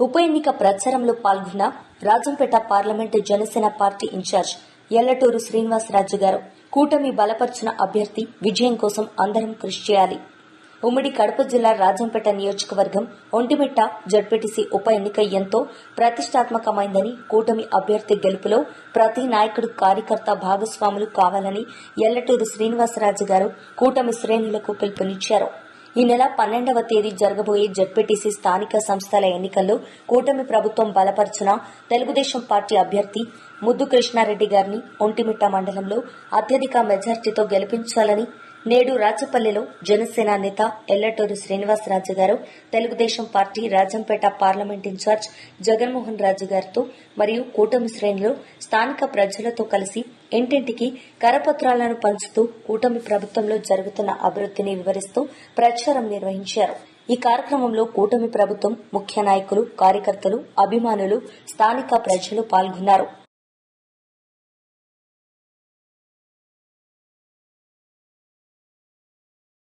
ఉప ఎన్నిక ప్రచారంలో పాల్గొన్న Rajampet parliament Janasena party in-charge Yellaturu Srinivasaraju గారు కూటమి బలపర్చిన అభ్యర్థి విజయం కోసం అందరం కృషి చేయాలి. ఉమ్మడి కడప జిల్లా రాజంపేట నియోజకవర్గం ఒంటిమిట్ట జడ్పీటీసీ ఉప ఎన్నిక ఎంతో ప్రతిష్టాత్మకమైందని కూటమి అభ్యర్థి గెలుపులో ప్రతి నాయకుడు కార్యకర్త భాగస్వాములు కావాలని ఎల్లటూరు శ్రీనివాసరాజు గారు కూటమి శ్రేణులకు పిలుపునిచ్చారు. ఈ నెల పన్నెండవ తేదీ జరగబోయే జడ్పీటీసీ స్థానిక సంస్థల ఎన్నికల్లో కూటమి ప్రభుత్వం బలపరిచిన తెలుగుదేశం పార్టీ అభ్యర్థి ముద్దు కృష్ణారెడ్డి గారిని ఒంటిమిట్ట మండలంలో అత్యధిక మెజార్టీతో గెలిపించాలని నేడు రాచపల్లిలో జనసేన నేత ఎల్లటూరు శ్రీనివాసరాజు గారు Telugu Desam party Rajampet parliament in-charge Jaganmohan Raju గారితో మరియు కూటమి శ్రేణులు స్థానిక ప్రజలతో కలిసి ఇంటింటికి కరపత్రాలను పంచుతూ కూటమి ప్రభుత్వంలో జరుగుతున్న అభివృద్ధిని వివరిస్తూ ప్రచారం నిర్వహించారు. ఈ కార్యక్రమంలో కూటమి ప్రభుత్వం ముఖ్య నాయకులు కార్యకర్తలు అభిమానులు స్థానిక ప్రజలు పాల్గొన్నారు.